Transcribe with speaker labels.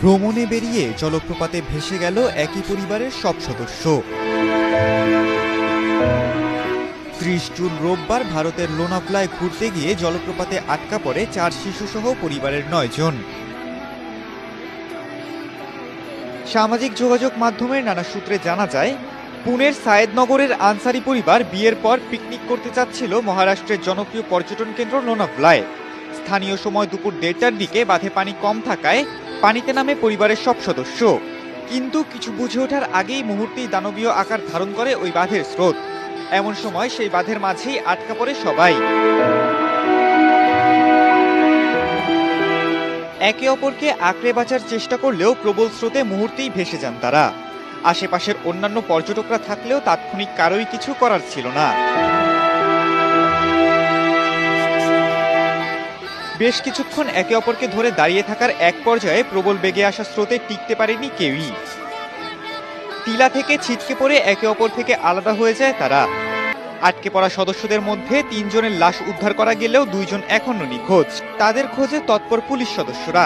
Speaker 1: ভ্রমণে বেরিয়ে জলপ্রপাতে ভেসে গেল একই পরিবারের সব সদস্য। ত্রিশ জুন রোববার ভারতের লোনাভলায় ঘুরতে গিয়ে জলপ্রপাতে আটকা পড়ে চার শিশুসহ পরিবারের নয় জন সামাজিক যোগাযোগ মাধ্যমের নানা সূত্রে জানা যায়, পুনের সায়েদনগরের আনসারি পরিবার বিয়ের পর পিকনিক করতে চাচ্ছিল মহারাষ্ট্রের জনপ্রিয় পর্যটন কেন্দ্র লোনাভলায়। স্থানীয় সময় দুপুর দেড়টার দিকে বাঁধে পানি কম থাকায় পানিতে নামে পরিবারের সব সদস্য। কিন্তু কিছু বুঝে ওঠার আগেই মুহূর্তেই দানবীয় আকার ধারণ করে ওই বাঁধের স্রোত। এমন সময় সেই বাঁধের মাঝেই আটকা পড়ে সবাই। একে অপরকে আঁকড়ে বাঁচার চেষ্টা করলেও প্রবল স্রোতে মুহূর্তেই ভেসে যান তারা। আশেপাশের অন্যান্য পর্যটকরা থাকলেও তাৎক্ষণিক কারোই কিছু করার ছিল না। বেশ কিছুক্ষণ একে অপরকে ধরে দাঁড়িয়ে থাকার এক পর্যায়ে প্রবল বেগে আসা স্রোতে টিকতে পারেনি কেউই। টিলা থেকে ছিটকে পড়ে একে অপর থেকে আলাদা হয়ে যায় তারা। আটকে পড়া সদস্যদের মধ্যে তিনজনের লাশ উদ্ধার করা গেলেও দুইজন এখনও নিখোঁজ। তাদের খোঁজে তৎপর পুলিশ সদস্যরা।